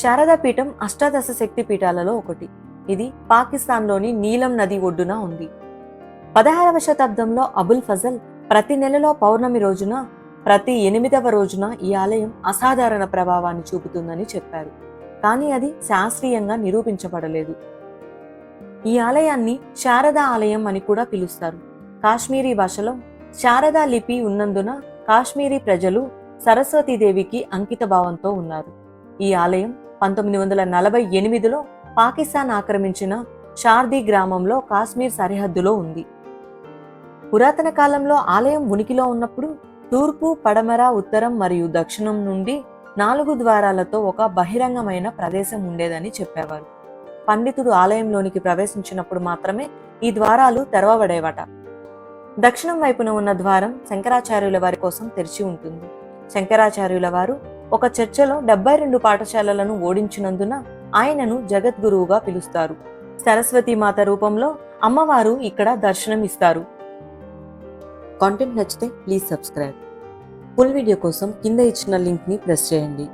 శారదా పీఠం అష్టాదశ శక్తి పీఠాలలో ఒకటి. ఇది పాకిస్తాన్లోని నీలం నది ఒడ్డున ఉంది. పదహారవ శతాబ్దంలో అబుల్ ఫజల్ ప్రతి నెలలో పౌర్ణమి రోజున ప్రతి ఎనిమిదవ రోజున ఈ ఆలయం అసాధారణ ప్రభావాన్ని చూపుతుందని చెప్పారు. కానీ అది శాస్త్రీయంగా నిరూపించబడలేదు. ఈ ఆలయాన్ని శారదా ఆలయం అని కూడా పిలుస్తారు. కాశ్మీరీ భాషలో శారదా లిపి ఉన్నందున కాశ్మీరీ ప్రజలు సరస్వతీదేవికి అంకిత భావంతో ఉన్నారు. ఈ ఆలయం పంతొమ్మిది వందల నలభై ఎనిమిదిలో పాకిస్తాన్ ఆక్రమించిన షార్దీ గ్రామంలో కాశ్మీర్ సరిహద్దులో ఉంది. పురాతన కాలంలో ఆలయం ఉనికిలో ఉన్నప్పుడు తూర్పు పడమర ఉత్తరం మరియు దక్షిణం నుండి నాలుగు ద్వారాలతో ఒక బహిరంగమైన ప్రదేశం ఉండేదని చెప్పేవారు. పండితుడు ఆలయంలోనికి ప్రవేశించినప్పుడు మాత్రమే ఈ ద్వారాలు తెరవబడేవట. దక్షిణం వైపున ఉన్న ద్వారం శంకరాచార్యుల వారి కోసం తెరిచి ఉంటుంది. శంకరాచార్యుల వారు ఒక చర్చలో డెబ్బై రెండు పాఠశాలలను ఓడించినందున ఆయనను జగద్గురువుగా పిలుస్తారు. సరస్వతి మాత రూపంలో అమ్మవారు ఇక్కడ దర్శనం ఇస్తారు కాంటెంట్ నచ్చితే ప్లీజ్ సబ్స్క్రైబ్ ఫుల్ వీడియో కోసం కింద ఇచ్చిన లింక్ని ప్రెస్ చేయండి.